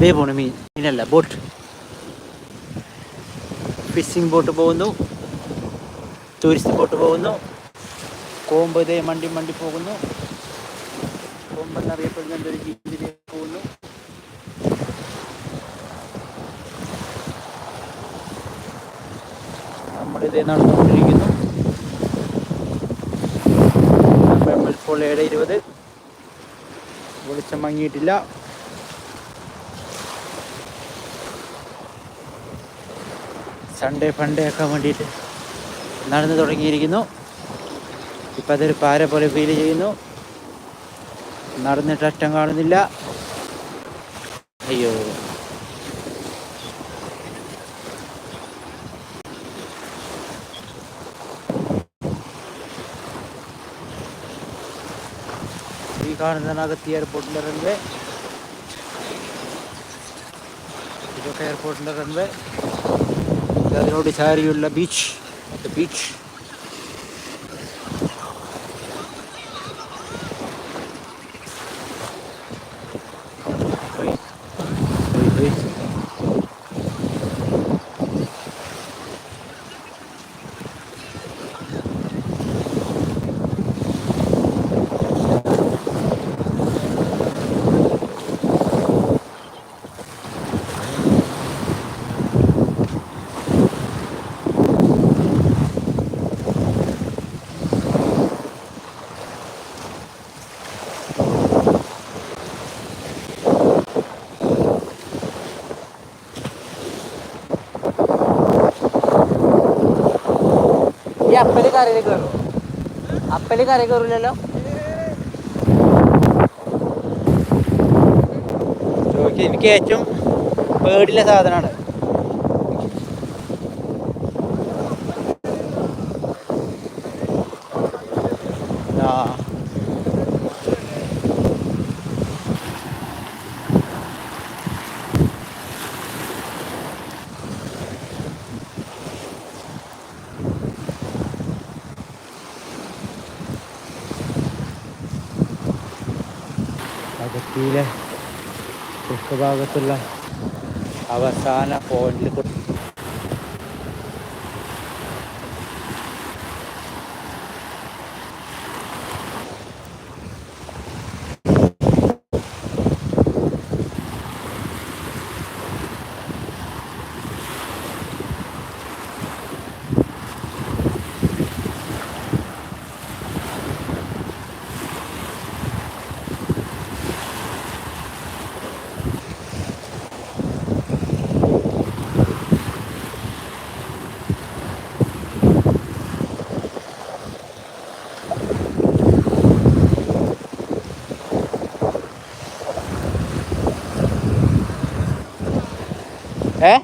വേ പോണു മീൻ മീനല്ല ബോട്ട്. ഫിഷിംഗ് ബോട്ട് പോകുന്നു. ടൂറിസ്റ്റ് ബോട്ട് പോകുന്നു. കോമ്പ് ഇതേ മണ്ടി മണ്ടി പോകുന്നു. കോമ്പെന്നറിയപ്പെടുന്ന എന്തൊരു ജീവിതത്തിലേക്ക് പോകുന്നു. നമ്മളിതേ നടന്നുകൊണ്ടിരിക്കുന്നു. നമ്മൾ ഇപ്പോൾ ഏഴ് ഇരുപത്. വെളിച്ചം മങ്ങിയിട്ടില്ല. സൺഡേ ഫണ്ടേ ആക്കാൻ വേണ്ടിയിട്ട് നടന്നു തുടങ്ങിയിരിക്കുന്നു. ഇപ്പം അതൊരു പാര പോലെ ഫീൽ ചെയ്യുന്നു. നടന്നിട്ട് അറ്റം കാണുന്നില്ല. അയ്യോ. ഈ കാണുന്നതാണ് അകത്തി എയർപോർട്ടിന്റെ റൺവേ ഇതൊക്കെ എയർപോർട്ടിന്റെ runway There is no desire, beach. The beach. അപ്പൽ കരയിൽ കയറും അപ്പൽ കര കയറില്ലല്ലോ എനിക്ക് ഏറ്റവും പേടിയുള്ള സാധനമാണ്. അതിർത്തിയിലെ ഭാഗത്തുള്ള അവസാന പോയിന്റിൽ Eh?